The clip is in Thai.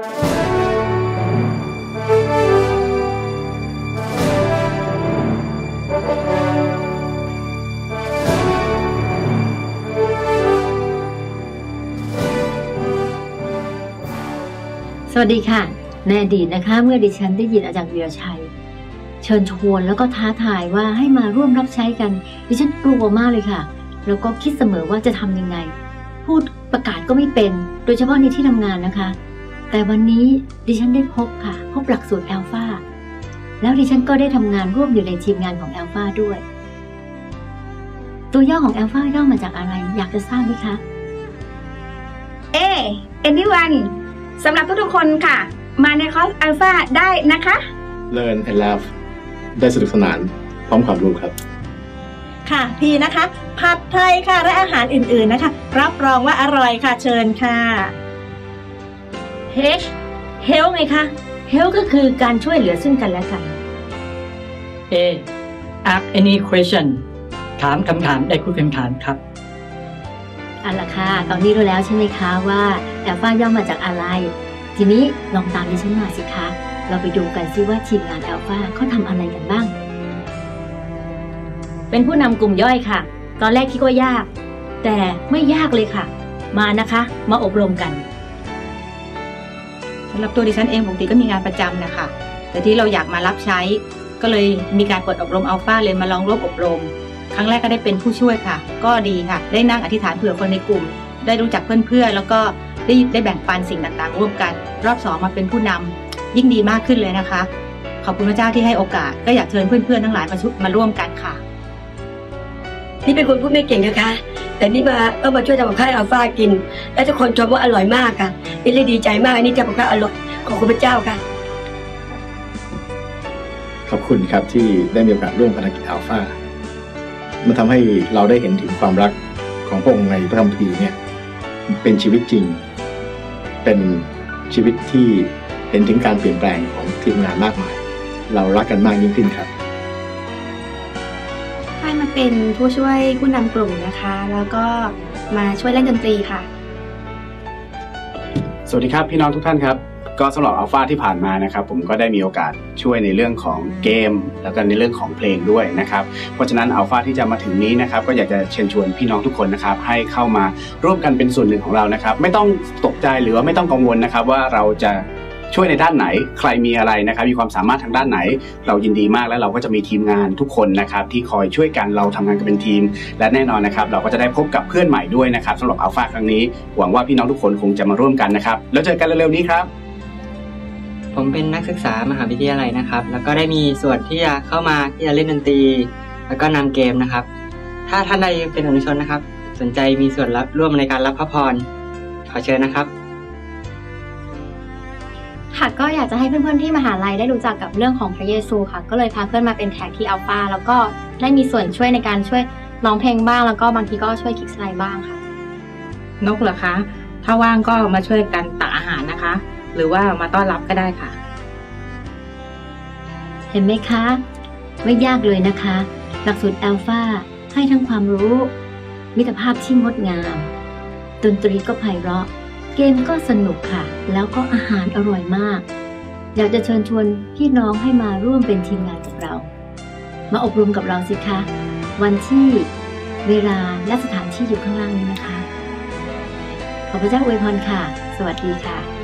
สวัสดีค่ะ ในอดีตนะคะ เมื่อดิฉันได้ยินอาจารย์วีรชัย เชิญชวนแล้วก็ท้าทายว่าให้มาร่วมรับใช้กัน ดิฉันกลัวมากเลยค่ะ แล้วก็คิดเสมอว่าจะทำยังไง พูดประกาศก็ไม่เป็น โดยเฉพาะในที่ทำงานนะคะ แต่วันนี้ดิฉันได้พบค่ะ พบหลักสูตรแอลฟาแล้วดิฉันก็ได้ทำงานร่วมอยู่ในทีมงานของแอลฟาด้วย ตัวย่อของแอลฟาย่อมาจากอะไร อยากจะทราบไหมคะ เอเอ็นดี้วันสำหรับทุกๆคนค่ะ มาในคอร์สอัลฟาได้นะคะ Learn and Laugh ได้สนุกสนานพร้อมความรู้ครับ ค่ะพี่นะคะ ผัดไทยค่ะ และอาหารอื่นๆนะคะ รับรองว่าอร่อยค่ะเชิญค่ะ H Help ไงคะ Help ก็คือการช่วยเหลือซึ่งกันและกัน A ask any question ถามคำถามได้คุณคำถามครับเอาละค่ะ ตอนนี้รู้แล้วใช่ไหมคะว่าแอลฟาย่อมาจากอะไร ทีนี้ลองตามดิฉันมาสิคะ เราไปดูกันซิว่าทีมงานแอลฟาเขาทำอะไรกันบ้าง เป็นผู้นำกลุ่มย่อยค่ะ ตอนแรกคิดว่ายาก แต่ไม่ยากเลยค่ะ มานะคะ มาอบรมกัน สำหรับตัวดิฉันเองปกติก็มีงานประจำนะคะแต่ที่เราอยากมารับใช้ ก็เลยมีการเปิดอบรมอัลฟาเลยมาลองร่วมอบรม ครั้งแรกก็ได้เป็นผู้ช่วยค่ะ ก็ดีค่ะ ได้นั่งอธิษฐานเผื่อคนในกลุ่ม ได้รู้จักเพื่อนๆแล้วก็ได้ได้แบ่งปันสิ่งต่างๆ ร่วมกัน รอบสองมาเป็นผู้นำยิ่งดีมากขึ้นเลยนะคะ ขอบคุณพระเจ้าที่ให้โอกาส ก็อยากเชิญเพื่อนๆทั้งหลายมาชุมาร่วมกันค่ะ นี่เป็นคนพูดไม่เก่งนะคะ แต่นี่มาเออมาช่วยทำกับข้าวอัลฟากิน และทุกคนชมว่าอร่อยมากค่ะ นี่เลยดีใจมากนี่ทำกับข้าวอร่อยขอบคุณพระเจ้าค่ะ ขอบคุณครับที่ได้มีโอกาสร่วมภารกิจอัลฟามันทำให้เราได้เห็นถึงความรักของพระองค์ในพระธรรมพีเนี่ย เป็นชีวิตจริง เป็นชีวิตที่เห็นถึงการเปลี่ยนแปลงของทีมงานมากมาย เรารักกันมากยิ่งขึ้นครับ ค่ายมาเป็นผู้ช่วยผู้นำกลุ่มนะคะ แล้วก็มาช่วยเล่นดนตรีค่ะ สวัสดีครับพี่น้องทุกท่านครับ ก็สำหรับอัลฟาที่ผ่านมานะครับ ผมก็ได้มีโอกาสช่วยในเรื่องของเกม แล้วก็ในเรื่องของเพลงด้วยนะครับ เพราะฉะนั้นอัลฟาที่จะมาถึงนี้นะครับ ก็อยากจะเชิญชวนพี่น้องทุกคนนะครับ ให้เข้ามาร่วมกันเป็นส่วนหนึ่งของเรานะครับ ไม่ต้องตกใจหรือว่าไม่ต้องกังวลนะครับ ว่าเราจะ ช่วยในด้านไหน ใครมีอะไรนะครับ มีความสามารถทางด้านไหน เรายินดีมากแล้วเราก็จะมีทีมงานทุกคนนะครับ ที่คอยช่วยกันเราทำงานกันเป็นทีม และแน่นอนนะครับ เราก็จะได้พบกับเพื่อนใหม่ด้วยนะครับสำหรับอัลฟาครั้งนี้ หวังว่าพี่น้องทุกคนคงจะมาร่วมกันนะครับ แล้วเจอกันเร็วๆนี้ครับผมเป็นนักศึกษามหาวิทยาลัยนะครับ แล้วก็ได้มีส่วนที่จะเข้ามาที่จะเล่นดนตรี แล้วก็นำเกมนะครับ ถ้าท่านใดเป็นอนุชนนะครับ สนใจมีส่วนรับร่วมในการรับพระพรขอเชิญนะครับ ค่ะก็อยากจะให้เพื่อนๆที่มหาลัยได้รู้จักกับเรื่องของพระเยซูค่ะ ก็เลยพาเพื่อนมาเป็นแขกที่อัลฟาแล้วก็ได้มีส่วนช่วยในการช่วยร้องเพลงบ้าง แล้วก็บางทีก็ช่วยคลิกสไลด์บ้างค่ะ นกเหรอคะ ถ้าว่างก็มาช่วยกันตักอาหารนะคะ หรือว่ามาต้อนรับก็ได้ค่ะ เห็นไหมคะ ไม่ยากเลยนะคะ หลักสูตรแอลฟาให้ทั้งความรู้ มิตรภาพที่งดงาม ดนตรีก็ไพเราะ เกมก็สนุกค่ะ แล้วก็อาหารอร่อยมาก อยากจะเชิญชวนพี่น้องให้มาร่วมเป็นทีมงานกับเรา มาอบรมกับเราสิคะ วันที่เวลาและสถานที่อยู่ข้างล่างนี้นะคะ ขอพระเจ้าอวยพรค่ะ สวัสดีค่ะ